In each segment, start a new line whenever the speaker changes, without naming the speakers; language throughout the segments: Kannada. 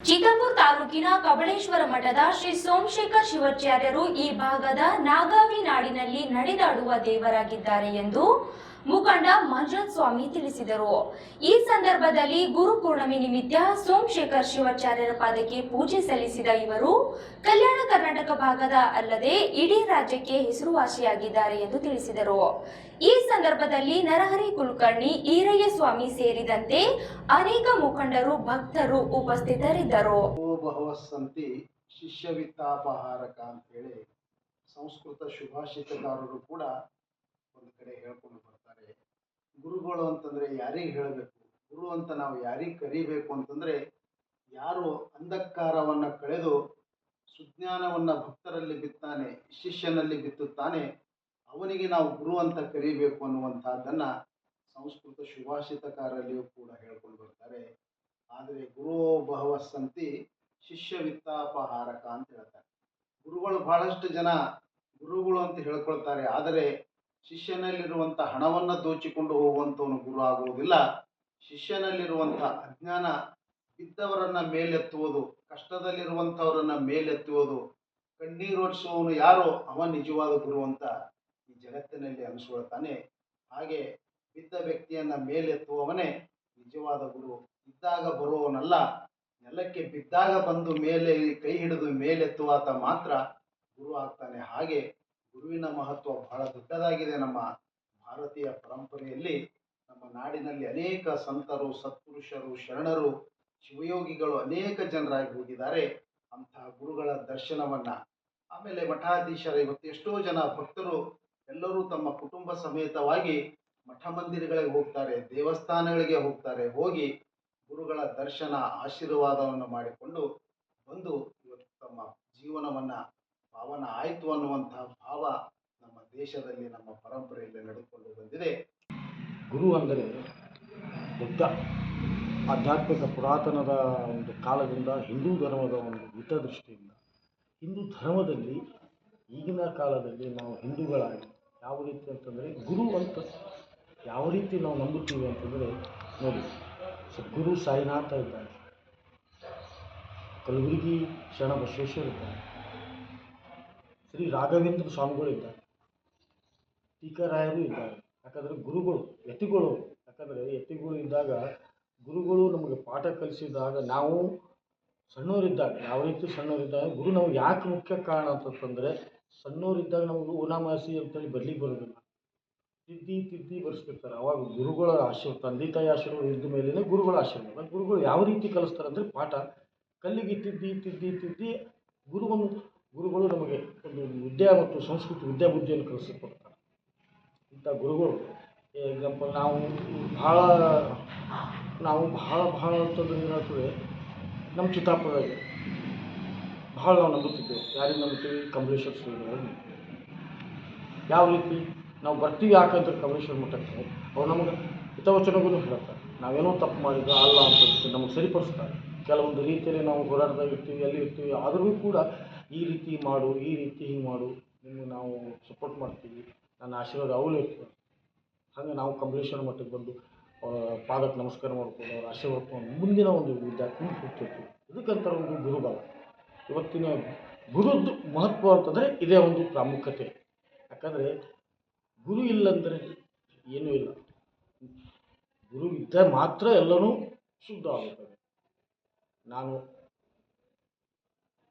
ಚಿತ್ತಾಪುರ ತಾಲೂಕಿನ ಕಬಳೇಶ್ವರ ಮಠದ ಶ್ರೀ ಸೋಮಶೇಖರ್ ಶಿವಾಚಾರ್ಯರು ಈ ಭಾಗದ ನಾಗಾವಿ ನಾಡಿನಲ್ಲಿ ನಡೆದಾಡುವ ದೇವರಾಗಿದ್ದಾರೆ ಎಂದು ಮುಖಂಡ ಮಂಜುನಾಥ್ ಸ್ವಾಮಿ ತಿಳಿಸಿದರು. ಈ ಸಂದರ್ಭದಲ್ಲಿ ಗುರು ಪೂರ್ಣಿಮೆ ನಿಮಿತ್ತ ಸೋಮಶೇಖರ್ ಶಿವಾಚಾರ್ಯರ ಪಾದಕ್ಕೆ ಪೂಜೆ ಸಲ್ಲಿಸಿದ ಇವರು, ಕಲ್ಯಾಣ ಕರ್ನಾಟಕ ಭಾಗದ ಅಲ್ಲದೆ ಇಡೀ ರಾಜ್ಯಕ್ಕೆ ಹೆಸರುವಾಸಿಯಾಗಿದ್ದಾರೆ ಎಂದು ತಿಳಿಸಿದರು. ಈ ಸಂದರ್ಭದಲ್ಲಿ ನರಹರಿ ಕುಲಕರ್ಣಿ ಈರಯ್ಯ ಸ್ವಾಮಿ ಸೇರಿದಂತೆ ಅನೇಕ ಮುಖಂಡರು, ಭಕ್ತರು ಉಪಸ್ಥಿತರಿದ್ದರು.
ಓ ಅಂತ ಹೇಳಿ ಸಂಸ್ಕೃತ ಶುಭಾಷಿತಕಾರರು ಕೂಡ ಒಂದು ಕಡೆ ಹೇಳ್ಕೊಂಡು ಬರ್ತಾರೆ. ಗುರುಗಳು ಅಂತಂದ್ರೆ ಯಾರಿಗೆ ಹೇಳಬೇಕು? ಗುರು ಅಂತ ನಾವು ಯಾರಿಗೆ ಕರಿಬೇಕು ಅಂತಂದ್ರೆ ಯಾರು ಅಂಧಕಾರವನ್ನ ಕಳೆದು ಸುಜ್ಞಾನವನ್ನ ಭಕ್ತರಲ್ಲಿ ಬಿತ್ತಾನೆ, ಶಿಷ್ಯನಲ್ಲಿ ಬಿತ್ತುತ್ತಾನೆ, ಅವನಿಗೆ ನಾವು ಗುರು ಅಂತ ಕರಿಬೇಕು ಅನ್ನುವಂತಹದ್ದನ್ನ ಸಂಸ್ಕೃತ ಸುಭಾಷಿತಕಾರರಲ್ಲಿಯೂ ಕೂಡ ಹೇಳ್ಕೊಂಡು ಬರ್ತಾರೆ. ಆದರೆ ಗುರು ಸಂತಿ ಶಿಷ್ಯ ವಿತ್ತಾಪಹಾರಕ ಅಂತ ಹೇಳ್ತಾರೆ. ಗುರುಗಳು ಬಹಳಷ್ಟು ಜನ ಗುರುಗಳು ಅಂತ ಹೇಳ್ಕೊಳ್ತಾರೆ. ಆದರೆ ಶಿಷ್ಯನಲ್ಲಿರುವಂಥ ಹಣವನ್ನು ದೋಚಿಕೊಂಡು ಹೋಗುವಂಥವನು ಗುರು ಆಗುವುದಿಲ್ಲ. ಶಿಷ್ಯನಲ್ಲಿರುವಂಥ ಅಜ್ಞಾನ ಬಿದ್ದವರನ್ನು ಮೇಲೆತ್ತುವುದು, ಕಷ್ಟದಲ್ಲಿರುವಂಥವರನ್ನು ಮೇಲೆತ್ತುವುದು ಕಣ್ಣೀರೋಡಿಸುವವನು ಯಾರೋ ಅವ ನಿಜವಾದ ಗುರು ಅಂತ ಈ ಜಗತ್ತಿನಲ್ಲಿ ಅನಿಸ್ಕೊಳ್ತಾನೆ ಹಾಗೆ ಬಿದ್ದ ವ್ಯಕ್ತಿಯನ್ನ ಮೇಲೆತ್ತುವವನೇ ನಿಜವಾದ ಗುರು. ಇದ್ದಾಗ ಬರುವವನಲ್ಲ. ನೆಲಕ್ಕೆ ಬಿದ್ದಾಗ ಬಂದು ಮೇಲೆ ಕೈ ಹಿಡಿದು ಮೇಲೆತ್ತುವಾತ ಮಾತ್ರ ಗುರು ಆಗ್ತಾನೆ. ಹಾಗೆ ಗುರುವಿನ ಮಹತ್ವ ಬಹಳ ದೊಡ್ಡದಾಗಿದೆ. ನಮ್ಮ ಭಾರತೀಯ ಪರಂಪರೆಯಲ್ಲಿ ನಮ್ಮ ನಾಡಿನಲ್ಲಿ ಅನೇಕ ಸಂತರು, ಸತ್ಪುರುಷರು, ಶರಣರು, ಶಿವಯೋಗಿಗಳು ಅನೇಕ ಜನರಾಗಿ ಹೋಗಿದ್ದಾರೆ. ಅಂತಹ ಗುರುಗಳ ದರ್ಶನವನ್ನ ಆಮೇಲೆ ಮಠಾಧೀಶರ ಇವತ್ತು ಎಷ್ಟೋ ಜನ ಭಕ್ತರು ಎಲ್ಲರೂ ತಮ್ಮ ಕುಟುಂಬ ಸಮೇತವಾಗಿ ಮಠ ಮಂದಿರಗಳಿಗೆ ಹೋಗ್ತಾರೆ, ದೇವಸ್ಥಾನಗಳಿಗೆ ಹೋಗ್ತಾರೆ, ಹೋಗಿ ಗುರುಗಳ ದರ್ಶನ, ಆಶೀರ್ವಾದವನ್ನು ಮಾಡಿಕೊಂಡು ಬಂದು ಇವತ್ತು ತಮ್ಮ ಜೀವನವನ್ನ ಪಾವನ ಆಯಿತು ಅನ್ನುವಂತಹ ಭಾವ ನಮ್ಮ ದೇಶದಲ್ಲಿ, ನಮ್ಮ ಪರಂಪರೆಯಲ್ಲಿ ನಡೆದುಕೊಂಡು ಬಂದಿದೆ.
ಗುರು ಅಂದರೆ ಬುದ್ಧ. ಆಧ್ಯಾತ್ಮಿಕ ಪುರಾತನದ ಒಂದು ಕಾಲದಿಂದ ಹಿಂದೂ ಧರ್ಮದ ಒಂದು ಹಿತದೃಷ್ಟಿಯಿಂದ ಹಿಂದೂ ಧರ್ಮದಲ್ಲಿ ಈಗಿನ ಕಾಲದಲ್ಲಿ ನಾವು ಹಿಂದೂಗಳಾಗಿ ಯಾವ ರೀತಿ ಅಂತಂದರೆ ಗುರು ಅಂತ ಯಾವ ರೀತಿ ನಾವು ನಂಬುತ್ತೀವಿ ಅಂತಂದರೆ ನೋಡಿ, ಸದ್ಗುರು ಸಾಯಿನಾಥ ಇದ್ದಾರೆ ಕಲಬುರಗಿ ಶರಣ ಬಸವೇಶ್ವರ ಇದ್ದಾರೆ ಶ್ರೀ ರಾಘವೇಂದ್ರ ಸ್ವಾಮಿಗಳಿದ್ದಾರೆ ಟೀಕಾರಾಯರು ಇದ್ದಾರೆ. ಯಾಕಂದರೆ ಗುರುಗಳು, ಯತಿಗಳು. ಯಾಕಂದರೆ ಯತಿಗಳು ಇದ್ದಾಗ ಗುರುಗಳು ನಮಗೆ ಪಾಠ ಕಲಿಸಿದಾಗ ನಾವು ಸಣ್ಣವರಿದ್ದಾಗ, ಯಾವ ರೀತಿ ಸಣ್ಣವರಿದ್ದಾಗ, ಗುರು ನಮ್ಗೆ ಯಾಕೆ ಮುಖ್ಯ ಕಾರಣ ಅಂತಂತಂದರೆ ಸಣ್ಣವರಿದ್ದಾಗ ನಮಗೆ ಓನಾಮಾಸಿ ಅಂತೇಳಿ ಬರ್ಲಿಕ್ಕೆ ಬರೋದಿಲ್ಲ. ತಿದ್ದಿ ತಿದ್ದಿ ಬರ್ಸ್ತಿರ್ತಾರೆ. ಅವಾಗ ಗುರುಗಳ ಆಶೀರ್ವಾದ ತಂದೆ ತಾಯಿ ಆಶೀರ್ವಾದ ಇದ್ದ ಮೇಲೇ ಗುರುಗಳ ಆಶೀರ್ವಾದ. ಗುರುಗಳು ಯಾವ ರೀತಿ ಕಲಿಸ್ತಾರೆ ಅಂದರೆ ಪಾಠ ಕಲ್ಲಿಗೆ ತಿದ್ದಿ ತಿದ್ದಿ ತಿದ್ದಿ ಗುರುವನ್ನು ಗುರುಗಳು ನಮಗೆ ಒಂದು ವಿದ್ಯಾ ಮತ್ತು ಸಂಸ್ಕೃತಿ ವಿದ್ಯಾಬುದ್ಧಿಯನ್ನು ಕಲಿಸಿಕೊಡ್ತಾರೆ. ಇಂಥ ಗುರುಗಳು ಎಕ್ಸಾಂಪಲ್ ನಾವು ಭಾಳ ನಾವು ಭಾಳ ಭಾಳ ಅಂತಂದ್ರೆ ಏನಾಗ್ತದೆ ನಮ್ಮ ಚಿತ್ತಾಪುರದಾಗೆ ಭಾಳ ನಾವು ನಂಬುತ್ತಿದ್ದೇವೆ. ಯಾರಿಗೆ ನಂಬುತ್ತೀವಿ? ಕಮಲೇಶ್ವರ ಶ್ರೀಗಳನ್ನು ಯಾವ ರೀತಿ? ನಾವು ಬರ್ತೀವಿ ಯಾಕಂದ್ರೆ ಕಮಲೇಶ್ವರ ಮಠಕ್ಕೆ ಅವ್ರು ನಮಗೆ ಹಿತವಚನಗಳು ಹೇಳ್ತಾರೆ. ನಾವೇನೋ ತಪ್ಪು ಮಾಡಿದ್ರೆ, ಅಲ್ಲ ಅಂತ ನಮಗೆ ಸರಿಪಡಿಸ್ತಾರೆ. ಕೆಲವೊಂದು ರೀತಿಯಲ್ಲಿ ನಾವು ಹೋರಾಟದಾಗ ಇರ್ತೀವಿ ಅಲ್ಲಿ ಇರ್ತೀವಿ, ಆದರೂ ಕೂಡ ಈ ರೀತಿ ಮಾಡು, ಈ ರೀತಿ ಹಿಂಗೆ ಮಾಡು, ನಿಮಗೆ ನಾವು ಸಪೋರ್ಟ್ ಮಾಡ್ತೀವಿ. ನನ್ನ ಆಶೀರ್ವಾದ ಅವಳು ಇರ್ತದೆ ಹಾಗೆ ನಾವು ಕಮಲೇಶ್ವರ ಮಠಕ್ಕೆ ಬಂದು ಪಾದಕ್ಕೆ ನಮಸ್ಕಾರ ಮಾಡ್ಕೊಂಡು ಅವ್ರ ಆಶೀರ್ವಾದ ತೊಗೊಂಡು ಮುಂದಿನ ಒಂದು ವಿದ್ಯಾರ್ಥಿ ಹೋಗ್ತಿರ್ತೀವಿ ಇದಕ್ಕಂತಾರೆ ಒಂದು ಗುರುಬಲ. ಇವತ್ತಿನ ಗುರುದ್ದು ಮಹತ್ವ ಅಂತಂದರೆ ಇದೇ ಒಂದು ಪ್ರಾಮುಖ್ಯತೆ. ಯಾಕಂದರೆ ಗುರು ಇಲ್ಲಂದರೆ ಏನೂ ಇಲ್ಲ. ಗುರು ಇದ್ದರೆ ಮಾತ್ರ ಎಲ್ಲನೂ ಶುದ್ಧ ಆಗುತ್ತದೆ. ನಾನು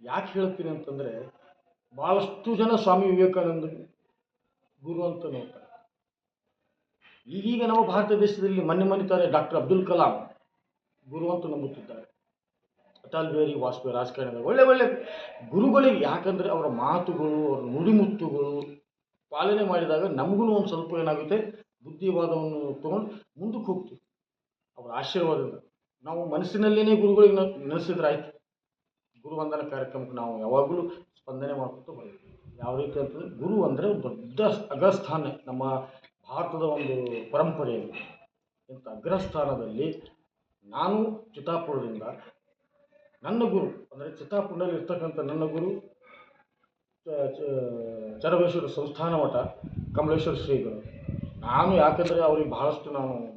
ಯಾಕೆ ಹೇಳ್ತೀನಿ ಅಂತಂದರೆ ಭಾಳಷ್ಟು ಜನ ಸ್ವಾಮಿ ವಿವೇಕಾನಂದ ಗುರು ಅಂತ ನೋಡ್ತಾರೆ. ಈಗೀಗ ನಮ್ಮ ಭಾರತ ದೇಶದಲ್ಲಿ ಮೊನ್ನೆ ಮನಿತಾರೆ ಡಾಕ್ಟರ್ ಅಬ್ದುಲ್ ಕಲಾಂ ಗುರು ಅಂತ ನಂಬುತ್ತಿದ್ದಾರೆ. ಅಟಲ್ ಬಿಹಾರಿ ವಾಜಪೇಯಿ ರಾಜಕಾರಣಿಗಳು ಒಳ್ಳೆ ಒಳ್ಳೆ ಗುರುಗಳಿಗೆ ಯಾಕಂದರೆ ಅವರ ಮಾತುಗಳು, ಅವರ ನುಡಿಮುತ್ತುಗಳು ಪಾಲನೆ ಮಾಡಿದಾಗ ನಮಗೂ ಒಂದು ಸ್ವಲ್ಪ ಏನಾಗುತ್ತೆ, ಬುದ್ಧಿವಾದವನ್ನು ತೊಗೊಂಡು ಮುಂದಕ್ಕೆ ಹೋಗ್ತೀವಿ. ಅವರ ಆಶೀರ್ವಾದದಿಂದ. ನಾವು ಮನಸ್ಸಿನಲ್ಲೇ ಗುರುಗಳಿಗೆ ನೆನೆಸಿದ್ರೆ ಆಯ್ತು. ಗುರುವಂದನ ಕಾರ್ಯಕ್ರಮಕ್ಕೆ ನಾವು ಯಾವಾಗಲೂ ಸ್ಪಂದನೆ ಮಾಡ್ಕೊತ ಬರ್ತೀವಿ ಯಾವ ರೀತಿ ಅಂತಂದರೆ ಗುರು ಅಂದರೆ ದೊಡ್ಡ ಅಗ್ರಸ್ಥಾನ ನಮ್ಮ ಭಾರತದ ಒಂದು ಪರಂಪರೆಯಲ್ಲಿ ಇಂಥ ಅಗ್ರಸ್ಥಾನದಲ್ಲಿ ನಾನು ಚಿತ್ತಾಪುರದಿಂದ ನನ್ನ ಗುರು, ಅಂದರೆ ಚಿತ್ತಾಪುರದಲ್ಲಿ ಇರ್ತಕ್ಕಂಥ ನನ್ನ ಗುರು, ಚ- ಚ- ಚರಬೇಶ್ವರ ಸಂಸ್ಥಾನ ಮಠ, ಕಮಲೇಶ್ವರ ಶ್ರೀಗಳು. ನಾನು ಯಾಕಂದರೆ ಅವ್ರಿಗೆ ಬಹಳಷ್ಟು ನಾನು